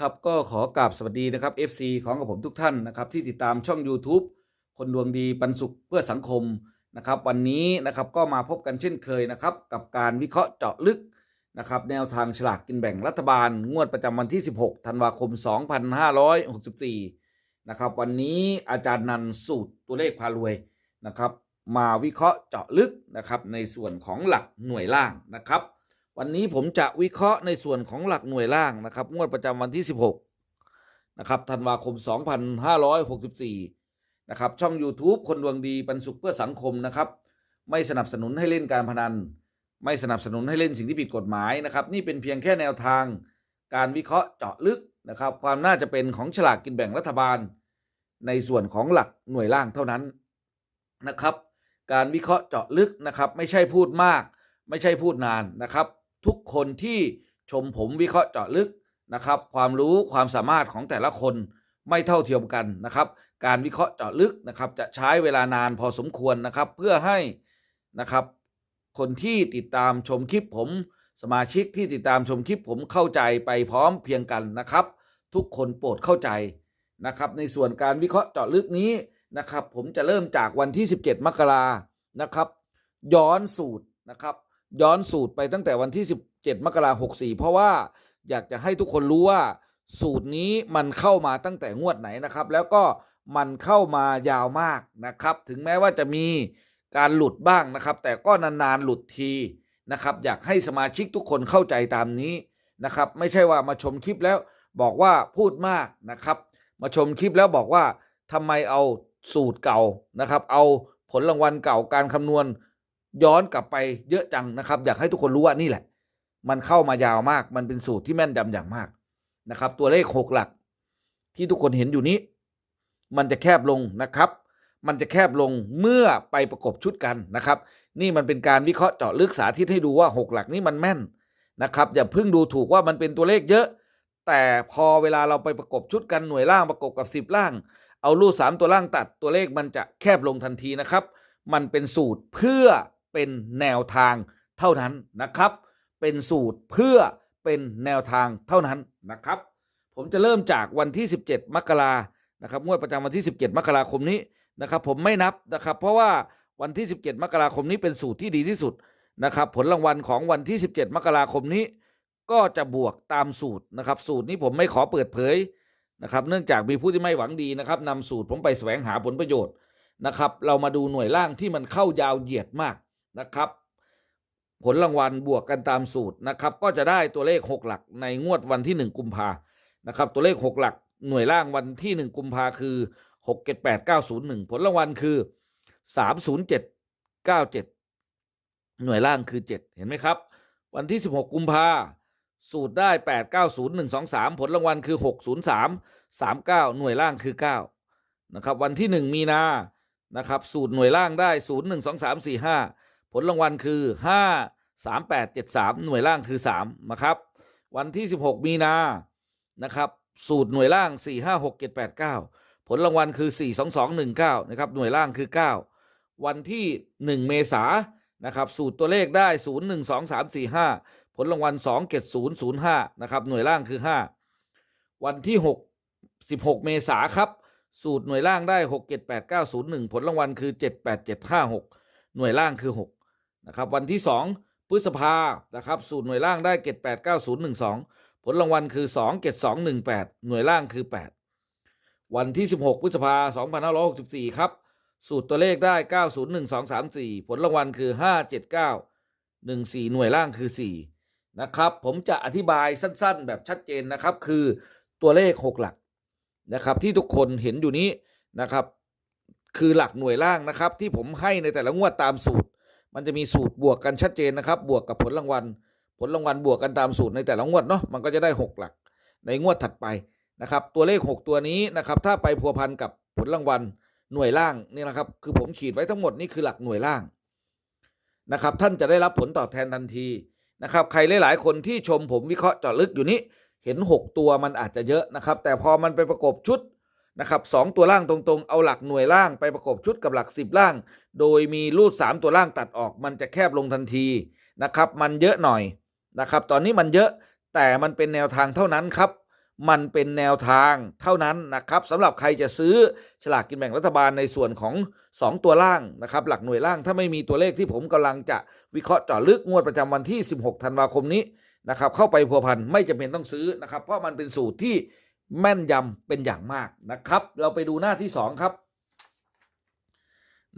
ครับก็ขอกราบสวัสดีนะครับ FC ของกับผมทุกท่านนะครับที่ติดตามช่อง YouTube คนดวงดีปันสุขเพื่อสังคมนะครับวันนี้นะครับก็มาพบกันเช่นเคยนะครับกับการวิเคราะห์เจาะลึกนะครับแนวทางฉลากกินแบ่งรัฐบาล งวดประจำวันที่ 16 ธันวาคม 2564นะครับวันนี้อาจารย์นันสูตรตัวเลขพารวยนะครับมาวิเคราะห์เจาะลึกนะครับในส่วนของหลักหน่วยล่างนะครับ วันนี้ผมจะวิเคราะห์ในส่วนของหลักหน่วยล่างนะครับงวดประจำวันที่ 16นะครับธันวาคม 2564นะครับช่อง YouTube คนดวงดีปันสุขเพื่อสังคมนะครับไม่สนับสนุนให้เล่นการพนัน ไม่สนับสนุนให้เล่นสิ่งที่ผิดกฎหมายนะครับนี่เป็นเพียงแค่แนวทาง การวิเคราะห์เจาะลึกนะครับความน่าจะเป็นของฉลากกินแบ่งรัฐบาล ในส่วนของหลักหน่วยล่างเท่านั้นนะครับ การวิเคราะห์เจาะลึกนะครับ ไม่ใช่พูดมาก ไม่ใช่พูดนานนะครับ ทุกคนที่ชมผมวิเคราะห์เจาะลึกนะครับ ความรู้ความสามารถของแต่ละคนไม่เท่าเทียมกันนะครับ การวิเคราะห์เจาะลึกนะครับ จะใช้เวลานานพอสมควรนะครับ เพื่อให้นะครับ คนที่ติดตามชมคลิปผมสมาชิกที่ติดตามชมคลิปผมเข้าใจไปพร้อมเพียงกันนะครับ ทุกคนโปรดเข้าใจนะครับ ในส่วนการวิเคราะห์เจาะลึกนี้นะครับ ผมจะเริ่มจากวันที่ 17 มกรานะครับ ย้อนสูตรนะครับ ย้อนสูตรไปตั้งแต่วันที่ 17 มกราคม64เพราะว่าอยากจะให้ทุกคนรู้ว่า สูตรนี้มันเข้ามาตั้งแต่งวดไหนนะครับ แล้วก็มันเข้ามายาวมากนะครับ ถึงแม้ว่าจะมีการหลุดบ้างนะครับ แต่ก็นานๆหลุดทีนะครับ อยากให้สมาชิกทุกคนเข้าใจตามนี้นะครับ ไม่ใช่ว่ามาชมคลิปแล้วบอกว่าพูดมากนะครับ มาชมคลิปแล้วบอกว่าทำไมเอาสูตรเก่านะครับ เอาผลรางวัลเก่าการคำนวณ ย้อนกลับไปเยอะจังนะครับ อยากให้ทุกคนรู้ว่านี่แหละ มันเข้ามายาวมาก มันเป็นสูตรที่แม่นยำอย่างมากนะครับ ตัวเลขหกหลัก ที่ทุกคนเห็นอยู่นี้ มันจะแคบลงนะครับ มันจะแคบลงเมื่อไปประกบชุดกันนะครับ นี่มันเป็นการวิเคราะห์เจาะลึกสาธิตให้ดูว่าหกหลักนี้มันแม่นนะครับอย่าเพิ่งดูถูกว่ามันเป็นตัวเลขเยอะ แต่พอเวลาเราไปประกบชุดกันหน่วยล่างประกบกับสิบล่าง เอารูดสามตัวล่างตัดตัวเลขมันจะแคบลงทันทีนะครับ มันเป็นสูตรเพื่อ เป็นแนวทางเท่านั้นนะครับ เป็นสูตรเพื่อเป็นแนวทางเท่านั้นนะครับ ผมจะเริ่มจากวันที่ 17 มกรานะครับงวดประจำวันที่ 17 มกราคมนี้นะครับ ผมไม่นับนะครับ เพราะว่าวันที่ 17 มกราคมนี้เป็นสูตรที่ดีที่สุดนะครับ ผลรางวัลของวันที่ 17 มกราคมนี้ ก็จะบวกตามสูตรนะครับ สูตรนี้ผมไม่ขอเปิดเผยนะครับ เนื่องจากมีผู้ที่ไม่หวังดีนะครับนำสูตรผมไปแสวงหาผลประโยชน์นะครับ เรามาดูหน่วยล่างที่มันเข้ายาวเหยียดมาก นะครับ ผลรางวัลบวกกันตามสูตรนะครับ ก็จะได้ตัวเลข 6 หลักในงวดวันที่ 1 กุมภานะครับ ตัวเลข 6 หลักหน่วยล่างวันที่ 1 กุมภาคือ 6 7 8 9 0 1 ผลรางวัลคือ 3 0 7 9 7 หน่วยล่างคือ 7 เห็นไหมครับ วันที่ 16 กุมภาสูตรได้ 8 9 0 1 2 3 ผลรางวัลคือ 6 0 3 3 9 หน่วยล่างคือ 9 นะครับ วันที่ 1 มีนานะครับ สูตรหน่วยล่างได้ 0 1 2 3 4 5 ผลรางวัลคือ 5 3 8 7 3 หน่วยล่างคือ 3 นะครับ วันที่ 16 มีนานะครับ สูตรหน่วยล่าง 4 5 6 7 8 9 ผลรางวัลคือ 4 2 2 1 9 นะครับ หน่วยล่างคือ 9 วันที่ 1 เมษานนะครับ สูตรตัวเลขได้ 0 1 2 3 4 5 ผลรางวัล 2 7 0 0 5 นะครับ หน่วยล่างคือ 5 วันที่ 6 16 เมษาครับ สูตรหน่วยล่างได้ 6 7 8 9 0 1 ผลรางวัลคือ 7 8 7 5 6 หน่วยล่างคือ 6 นะครับวันที่ 2 พฤษภานะครับสูตรหน่วยล่างได้7 8 9 0 1 2ผลรางวัลคือ2 7 2 1 8หน่วยล่างคือ8วันที่ 16 พฤษภา2564ครับสูตรตัวเลขได้901234ผลรางวัลคือ57914หน่วยล่างคือ4นะครับ ผมจะอธิบายสั้นๆ แบบชัดเจนนะครับ คือตัวเลข6หลักนะครับ ที่ทุกคนเห็นอยู่นี้นะครับ คือหลักหน่วยล่างนะครับ ที่ผมให้ในแต่ละงวดตามสูตร มันจะมีสูตรบวกกันชัดเจนนะครับ บวกกับผลรางวัล ผลรางวัลบวกกันตามสูตรในแต่ละงวดเนาะมันก็จะได้ 6 หลัก ในงวดถัดไปนะครับ ตัวเลข 6 ตัวนี้นะครับถ้าไปพัวพันกับผลรางวัลหน่วยล่างนี่นะครับ คือผมขีดไว้ทั้งหมดนี่คือหลักหน่วยล่างนะครับ ท่านจะได้รับผลตอบแทนทันทีนะครับ ใครหลาย ๆ คนที่ชมผมวิเคราะห์เจาะลึกอยู่นี้เห็น 6 ตัวมันอาจจะเยอะนะครับ แต่พอมันไปประกบชุด นะครับสองตัวล่างตรงๆ เอาหลักหน่วยล่างไปประกบชุดกับหลัก 10 ล่าง โดยมีรูด 3 ตัวล่างตัดออก มันจะแคบลงทันทีนะครับ มันเยอะหน่อยนะครับ ตอนนี้มันเยอะแต่มันเป็นแนวทางเท่านั้นครับ มันเป็นแนวทางเท่านั้นนะครับสำหรับใครจะซื้อฉลากกินแบ่งรัฐบาลในส่วนของ 2 ตัวล่างนะครับ หลักหน่วยล่างถ้าไม่มีตัวเลขที่ผมกำลังจะวิเคราะห์เจาะลึกงวดประจำวันที่ 16 ธันวาคมนี้นะครับ เข้าไปพัวพันไม่จำเป็นต้องซื้อนะครับ เพราะมันเป็นสูตรที่ แม่นยำเป็นอย่างมากนะครับ เราไปดูหน้าที่2ครับ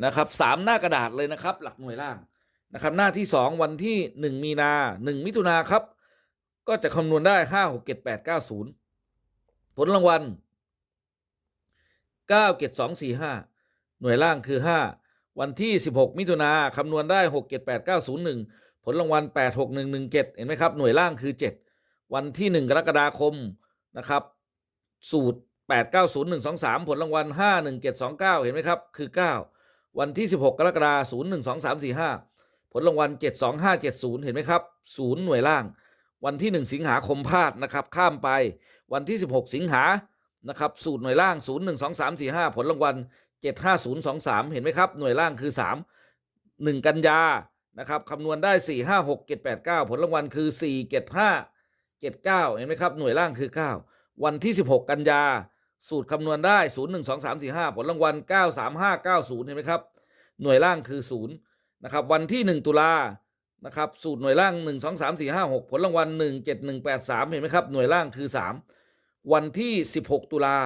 นะครับสามหน้ากระดาษเลยนะครับ หลักหน่วยล่างนะครับ หน้าที่2วันที่1มีนา1มิถุนาครับ ก็จะคำนวณได้5 6 7 8 9 0ผลรางวัล9 7 2 4 5หน่วยล่างคือ5วันที่ 16 มิถุนาคำนวณได้ 6 7 8 9 0 1 ผลรางวัล 8 6 1 1 7 เห็นไหมครับ หน่วยล่างคือ 7 วันที่ 1 กรกฎาคมนะครับ สูตร 8 9 0 1 2 3 ผลรางวัล 5 1 7 2 9 เห็นไหมครับ คือ 9 วันที่ 16 กรกฎาคม0 1 2 3 4 5 ผลรางวัล 7 2 5 7 0 เห็นไหมครับ 0 หน่วยล่าง วันที่ 1 สิงหาคมพลาดนะครับ ข้ามไปวันที่ 16 สิงหานะครับ สูตรหน่วยล่าง 0 1 2 3 4 5 ผลรางวัล 7 5 0 2 3 เห็นไหมครับ หน่วยล่างคือ 3 1 กันยานะครับคำนวณได้ 4 5 6 7 8 9 ผลรางวัลคือ 4 7 5 7 9 เห็นไหมครับ หน่วยล่างคือ 9 วันที่ 16 กันยา สูตรคำนวณได้ 0 1 2 3 4 5 ผลรางวัล 9 3 5 9 0 เห็นไหมครับ หน่วยล่างคือ 0 นะครับ วันที่ 1 ตุลานะครับ สูตรหน่วยล่าง 1 2 3 4 5 6 ผลรางวัล 1 7 1 8 3 เห็นไหมครับ หน่วยล่างคือ 3 วันที่ 16 ตุลา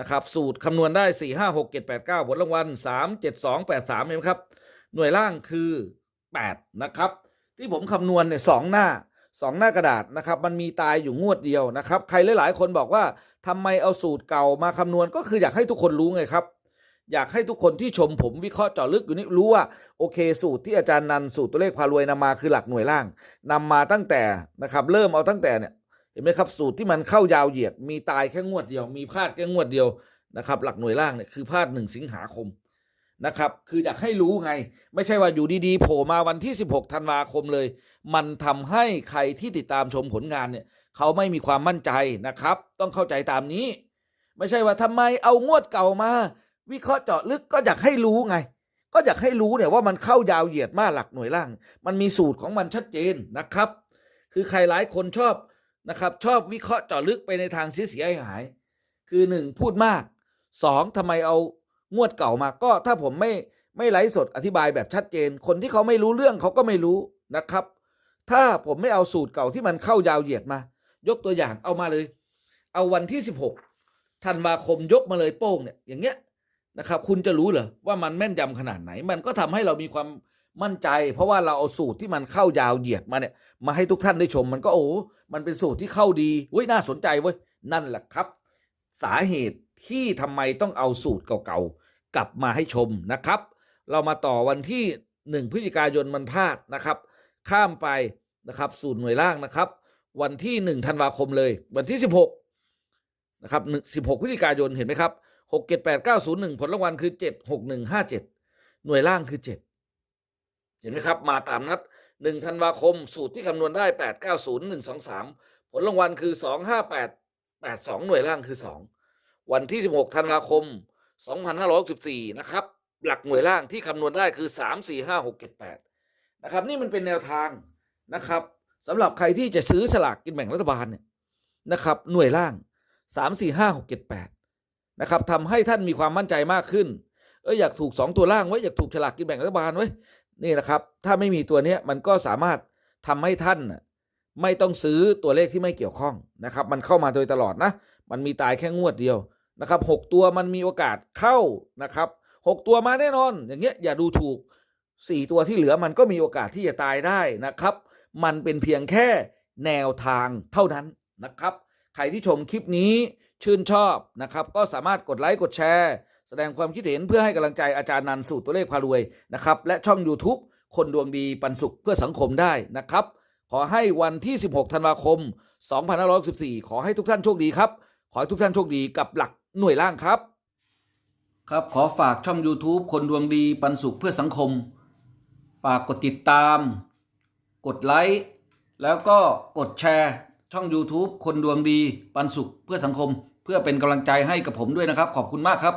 นะครับ สูตรคำนวณได้ 4 5 6 7 8 9 ผลรางวัล 3 7 2 8 3 เห็นไหมครับ หน่วยล่างคือ 8 นะครับ ที่ผมคำนวณเนี่ยสองหน้า สองหน้ากระดาษนะครับ มันมีตายอยู่งวดเดียวนะครับ ใครหลายๆ คนบอกว่าทำไมเอาสูตรเก่ามาคำนวณก็คืออยากให้ทุกคนรู้ไงครับ อยากให้ทุกคนที่ชมผมวิเคราะห์เจาะลึกอยู่นี่รู้ว่าโอเค สูตรที่อาจารย์นันสูตรตัวเลขพารวยนำมาคือหลักหน่วยล่างนำมาตั้งแต่นะครับ เริ่มเอาตั้งแต่เนี่ยเห็นไหมครับสูตรที่มันเข้ายาวเหยียด มีตายแค่งวดเดียว มีพลาดแค่งวดเดียวนะครับ หลักหน่วยล่างเนี่ยคือพลาดหนึ่งสิงหาคมนะครับ คืออยากให้รู้ไง ไม่ใช่ว่าอยู่ดีๆโผล่มาวันที่ 16 ธันวาคมเลย มันทำให้ใครที่ติดตามชมผลงานเนี่ยเขาไม่มีความมั่นใจนะครับ ต้องเข้าใจตามนี้ ไม่ใช่ว่าทำไมเอางวดเก่ามา วิเคราะห์เจาะลึกก็อยากให้รู้ไง ก็อยากให้รู้เนี่ยว่ามันเข้ายาวเหยียดมากหลักหน่วยล่าง มันมีสูตรของมันชัดเจนนะครับ คือใครหลายคนชอบนะครับ ชอบวิเคราะห์เจาะลึกไปในทางเสียเสียหาย คือหนึ่งพูดมากสองทำไมเอางวดเก่ามาก็ถ้าผมไม่ไม่ไลฟ์สดอธิบายแบบชัดเจน คนที่เขาไม่รู้เรื่องเขาก็ไม่รู้นะครับ ถ้าผมไม่เอาสูตรเก่าที่มันเข้ายาวเหยียดมา ยกตัวอย่างเอามาเลย เอาวันที่ 16ธันวาคมยกมาเลยโป้งเนี่ยอย่างเงี้ยนะครับ คุณจะรู้เหรอว่ามันแม่นยำขนาดไหน มันก็ทำให้เรามีความมั่นใจ เพราะว่าเราเอาสูตรที่มันเข้ายาวเหยียดมาเนี่ย มาให้ทุกท่านได้ชม มันก็โอ้มันเป็นสูตรที่เข้าดีเว้ยน่าสนใจเว้ยนั่นแหละครับ สาเหตุที่ทำไมต้องเอาสูตรเก่าๆกลับมาให้ชมนะครับ เรามาต่อวันที่หนึ่งพฤศจิกายนมันพลาดนะครับ ข้ามไปนะครับสูตรหน่วยล่างนะครับ วันที่หนึ่งธันวาคมเลย วันที่สิบหกนะครับสิบหกพฤศจิกายนเห็นไหมครับหกเจ็ดแปดเก้าศูนย์หนึ่งผลรางวัลคือเจ็ดหกหนึ่งห้าเจ็ดหน่วยล่างคือเจ็ดเห็นไหมครับ มาตามนัดหนึ่งธันวาคมสูตรที่คำนวณได้แปดเก้าศูนย์หนึ่งสองสามผลรางวัลคือสองห้าแปดแปดสองหน่วยล่างคือสองวันที่สิบหกธันวาคมสองพันห้าร้อยสิบสี่นะครับ หลักหน่วยล่างที่คำนวณได้คือสามสี่ห้าหกเจ็ดแปด นะครับ นี่มันเป็นแนวทางนะครับสำหรับใครที่จะซื้อสลากกินแบ่งรัฐบาลเนี่ยนะครับ หน่วยล่างสามสี่ห้าหกเจ็ดแปดนะครับทำให้ท่านมีความมั่นใจมากขึ้น เอออยากถูกสองตัวล่างไว้ยอยากถูกฉลากกินแบ่งรัฐบาลไว้ยนี่นะครับ ถ้าไม่มีตัวเนี้ยมันก็สามารถทำให้ท่านน่ะไม่ต้องซื้อตัวเลขที่ไม่เกี่ยวข้องนะครับ มันเข้ามาโดยตลอดนะ มันมีตายแค่งวดเดียวนะครับหกตัวมันมีโอกาสเข้านะครับหกตัวมาแน่นอน อย่างเงี้ยอย่าดูถูก สี่ตัวที่เหลือมันก็มีโอกาสที่จะตายได้นะครับ มันเป็นเพียงแค่แนวทางเท่านั้นนะครับ ใครที่ชมคลิปนี้ชื่นชอบนะครับ ก็สามารถกดไลค์กดแชร์ แสดงความคิดเห็นเพื่อให้กำลังใจอาจารย์นันสูตรตัวเลขพารวยนะครับ และช่อง YouTube คนดวงดีปันสุขเพื่อสังคมได้นะครับ ขอให้วันที่ 16 ธันวาคม 2564 ขอให้ทุกท่านโชคดีครับ ขอให้ทุกท่านโชคดีกับหลักหน่วยล่างครับ ครับขอฝากช่อง YouTube คนดวงดีปันสุขเพื่อสังคม ฝากกดติดตาม กดไลค์ แล้วก็กดแชร์ช่อง YouTube คนดวงดีปันสุขเพื่อสังคม เพื่อเป็นกำลังใจให้กับผมด้วยนะครับ ขอบคุณมากครับ